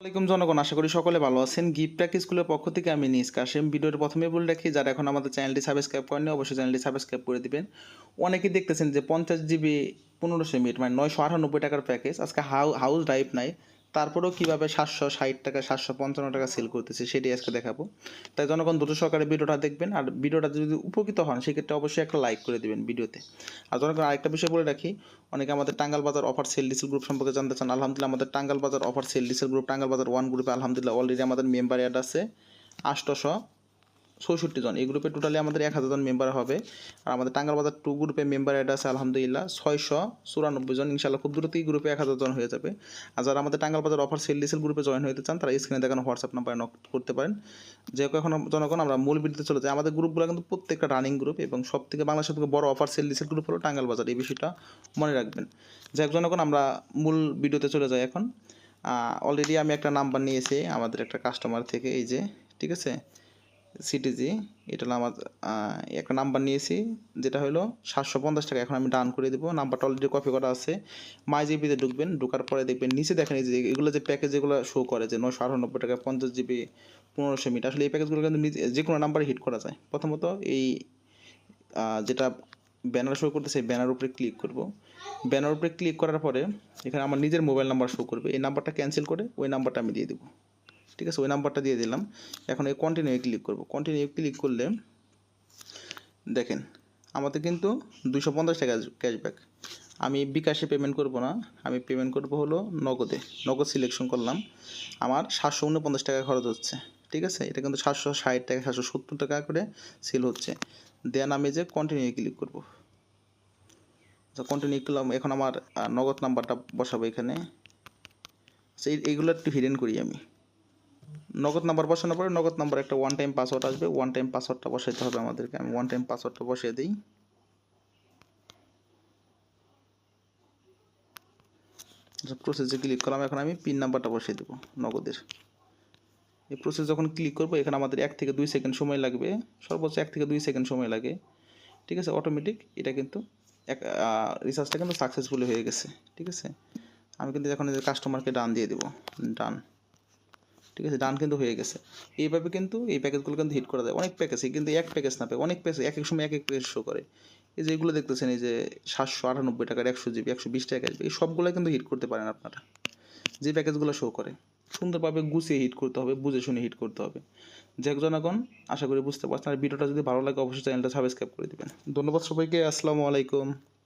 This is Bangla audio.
আসসালামাইকুম জনগণ, আশা করি সকলে ভালো আছেন। গিফট প্যাক স্কুলের পক্ষ থেকে আমি নিজ কাশেম। ভিডিওর প্রথমে বলে রাখি, যারা এখন আমাদের চ্যানেলটি সাবস্ক্রাইব করেনি অবশ্যই চ্যানেলটি সাবস্ক্রাইব করে দিবেন। অনেকেই দেখতেছেন যে পঞ্চাশ জিবি পনেরোশো মিনিট মানে নয়শো আটানব্বই টাকার প্যাকেজ আজকে হাউ হাউস ড্রাইভ নাই। তারপরেও কীভাবে সাতশো ষাট টাকা, সাতশো পঞ্চান্ন টাকা সেল করতেছে সেটি আজকে দেখাবো। তাই জনগণ দ্রুত সহকারে ভিডিওটা দেখবেন আর ভিডিওটা যদি উপকৃত হন, সেক্ষেত্রে অবশ্যই একটা লাইক করে দেবেন ভিডিওতে। আর জনগণ, আরেকটা বিষয় বলে রাখি, অনেকে আমাদের টাঙ্গাল বাজার অফার সেল ডিসেল গ্রুপ সম্পর্কে জানতে চান, আলহামদুলিল্লাহ আমাদের টাঙ্গাল বাজার অফার সেল ডিসেল গ্রুপ টাঙ্গাল বাজার ওয়ান গ্রুপে আলহামদুলিল্লাহ অলরেডি আমাদের মেম্বার অ্যাড আছে আষ্টশো চৌষট্টি জন। এই গ্রুপে টোটালি আমাদের এক হাজার জন মেম্বার হবে। আর আমাদের টাঙ্গাল বাজার টু গ্রুপে মেম্বার অ্যাড আছে, আলহামদুলিল্লাহ। ছয়শো চুরানব্বই জন ইনশাল্লাহ খুব দ্রুতই গ্রুপে এক হাজার জন হয়ে যাবে। আর যারা আমাদের টাঙ্গাল বাজার অফার সেল ডিসেল গ্রুপে জয়েন হতে চান, তারা স্ক্রিনে দেখানো হোয়াটসঅ্যাপ নাম্বারে নক করতে পারেন। যে এখন, জনগণ, আমরা মূল ভিডিওতে চলে যাই। আমাদের গ্রুপগুলো কিন্তু প্রত্যেকটা রানিং গ্রুপ এবং সব থেকে বাংলাদেশের থেকে বড় অফার সেল ডিসেল গ্রুপ হলো টাঙ্গাল বাজার এই বিষয়টা মনে রাখবেন। যে হোক, জনগণ, আমরা মূল ভিডিওতে চলে যাই এখন। অলরেডি আমি একটা নাম্বার নিয়েছি আমাদের একটা কাস্টমার থেকে, এই যে, ঠিক আছে? সিটিজি এটা আমার একটা নাম্বার নিয়েছি, যেটা হলো সাতশো পঞ্চাশ টাকা। এখন আমি ডান করে দেবো। নাম্বারটা অলরেডি কপি করা আছে। মাই জিবিতে ঢুকবেন, ঢোকার পরে দেখবেন নিচে দেখেন যে, এগুলো যে প্যাকেজ যেগুলো শো করে যে নশো আটানব্বই টাকা, পঞ্চাশ জিবি পনেরোশো মিটার আসলে এই প্যাকেজগুলো কিন্তু যে কোনো নাম্বারে হিট করা যায়। প্রথমত এই যেটা ব্যানার শো করতেছে ব্যানার উপরে ক্লিক করব। ব্যানার উপরে ক্লিক করার পরে এখানে আমার নিজের মোবাইল নাম্বার শো করবে। এই নাম্বারটা ক্যান্সেল করে ওই নাম্বারটা আমি দিয়ে দেবো। ঠিক আছে, ওই নাম্বারটা দিয়ে দিলাম। এখন এই কন্টিনিউ ক্লিক করব। কন্টিনিউ ক্লিক করলে দেখেন, আমাদের কিন্তু দুশো পঞ্চাশ টাকা ক্যাশব্যাক আমি বিকাশে পেমেন্ট করব না, আমি পেমেন্ট করব হলো নগদে। নগদ সিলেকশন করলাম। আমার সাতশো উনপঞ্চাশ টাকা খরচ হচ্ছে, ঠিক আছে? এটা কিন্তু সাতশো ষাট টাকা, সাতশো সত্তর টাকা করে সেল হচ্ছে। দেন আমি যে কন্টিনিউ ক্লিক করব। কন্টিনিউ করলাম, এখন আমার নগদ নাম্বারটা বসাবো এখানে। সেই এইগুলো একটু হিডেন করি আমি। নগদ নাম্বার বসানোর পরে নগদ নাম্বার একটা ওয়ান টাইম পাসওয়ার্ড আসবে ওয়ান টাইম পাসওয়ার্ডটা বসাইতে হবে আমাদেরকে। আমি ওয়ান টাইম পাসওয়ার্ডটা বসিয়ে দিই। প্রসেসে ক্লিক করলাম, এখন আমি পিন নাম্বারটা বসিয়ে দেবো নগদের। এই প্রসেস যখন ক্লিক করব, এখানে আমাদের এক থেকে দুই সেকেন্ড সময় লাগবে। সর্বোচ্চ এক থেকে দুই সেকেন্ড সময় লাগে। ঠিক আছে? অটোমেটিক এটা কিন্তু এক রিসার্চটা কিন্তু সাকসেসফুলি হয়ে গেছে। ঠিক আছে? আমি কিন্তু এখন কাস্টমারকে ডান দিয়ে দেবো। ডান ঠিক আছে ডান কিন্তু হয়ে গেছে। এইভাবে কিন্তু এই প্যাকেজগুলো কিন্তু হিট করা যায় অনেক প্যাকেজ কিন্তু এক প্যাকেজ না পায়, অনেক প্যাকেজ এক এক সময় এক এক প্যাকেজ শো করে। এই যে এগুলো দেখতেছেন, এই যে সাতশো আটানব্বই টাকার, একশো জিবি, একশো বিশ টাকা এই সবগুলো কিন্তু হিট করতে পারেন আপনারা। যে প্যাকেজগুলো শো করে। সুন্দরভাবে গুছিয়ে হিট করতে হবে, বুঝে শুনে হিট করতে হবে। যে জনগণ, আশা করি বুঝতে পারছেন। আর ভিডিওটা যদি ভালো লাগে, অবশ্যই চ্যানেলটা সাবস্ক্রাইব করে দিবেন। ধন্যবাদ সবাইকে, আসসালামু আলাইকুম।